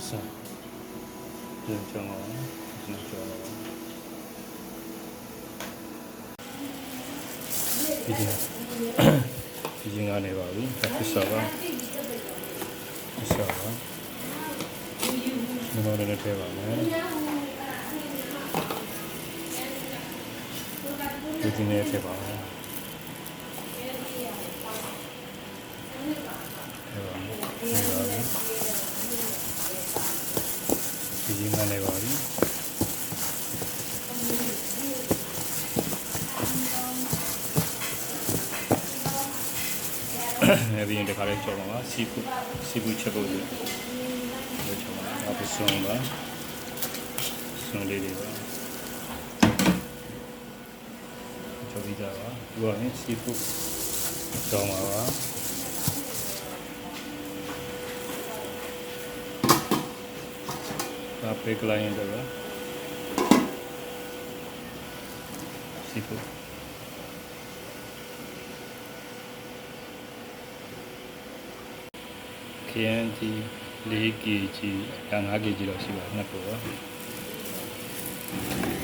ပတ်စံပြန်ကြောင်းအောင်ဒီကြောင်းအောင်ဒီဒီဒီရင်ကနေပါပြီပတ်စံပါပတ်စံပါဒီလိုလည်းထည့်ပါမယ်ဒီဒီနဲ့ထည့်ပါမယ်ထည့်ပါမယ်ထည့်ပါပြီ ဒီရင်ကနေပါပြီအဲဒီရင်တခါလေးကြော်ပါပါစီဖူစီဖူချက်ဖို့လို့ကြော်ပါအခုဆုံးပါဆုံးလေးတွေပါကြော်ပြီးသားပါဒီကနေ့စီဖူကြော်ပါပါ ဒါပေကလိုင်းတော့စီဖူ KNG 4kg ဒါ 5kg လောက်ရှိပါတယ်နှစ်ခုပါ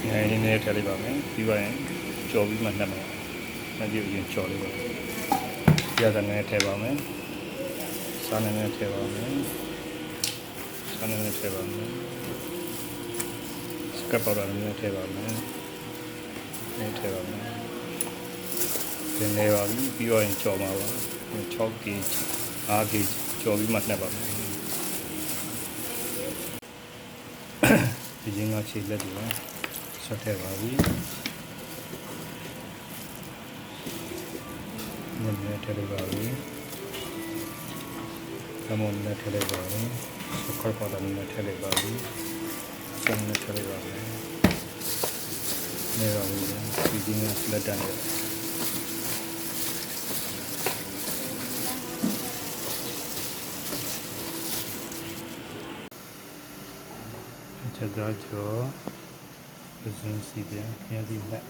ငယ်လေးနဲ့ထည့်လိုက်ပါမယ်ပြီးပါရင်ကြော်ပြီးမှနှက်မှာနှစ်ကြည့်ရင်ကြော်လိုက်ပါပြရတဲ့ငယ်ထည့်ပါမယ်စားနေနဲ့ထည့်ပါမယ် စားနေနဲ့ထည့်ပါမယ်စကပ်ပါရနဲ့ထည့်ပါမယ်နဲ့ထည့်ပါမယ်ဒီနေပါပြီပြီးတော့ရင်ကြော်မှာပါ 6kg 5kg ကြော်ပြီးမှနှက်ပါမယ်ဒီချင်းကခြေလက်တွေဆက်ထည့်ပါပြီနည်းနည်းထည့်လိုက်ပါပြီကမွန်နဲ့ထည့်လိုက်ပါပြီ စခါပေါ်တယ်နဲ့ထည့်လိုက်ပါပြီစံနဲ့ထည့်လိုက်ပါမယ်နေပါပြီဒီချင်းကလက်တန်းတယ်ချက်သားကျော်ပဇွန်စီပြန်ခရသည်လက်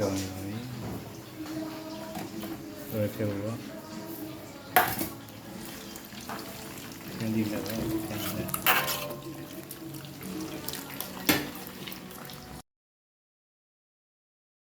ကျော်နေပြီဘယ်ထဲဘောခရသည်လက်ပါခရသည်လက်